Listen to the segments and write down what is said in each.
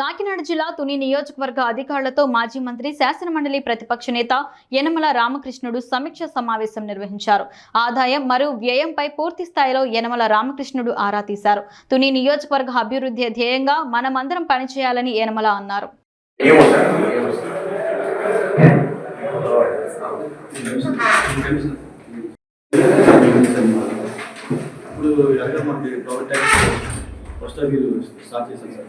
కాకినాడ జిల్లా తుని నియోజకవర్గ అధికారులతో మాజీ మంత్రి శాసనమండలి ప్రతిపక్ష నేత యనమల రామకృష్ణుడు సమీక్ష సమావేశం నిర్వహించారు. ఆదాయం మరియు వ్యయంపై పూర్తి స్థాయిలో యనమల రామకృష్ణుడు ఆరా తీశారు. తుని నియోజకవర్గ అభివృద్ధి ధ్యేయంగా మనమందరం పనిచేయాలని యనమల అన్నారు. ఇప్పుడు ఎక్కడ మనకి ప్రైవేట్ ట్యాక్స్ ఫస్ట్ మీరు స్టార్ట్ చేశారు సార్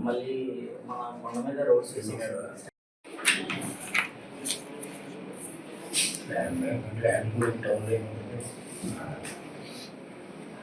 మళ్ళీ మన కొండ మీద రోడ్స్ వేసేసారు ల్యాండ్ ల్యాండ్ కూడా టౌన్లో ఏముంటుంది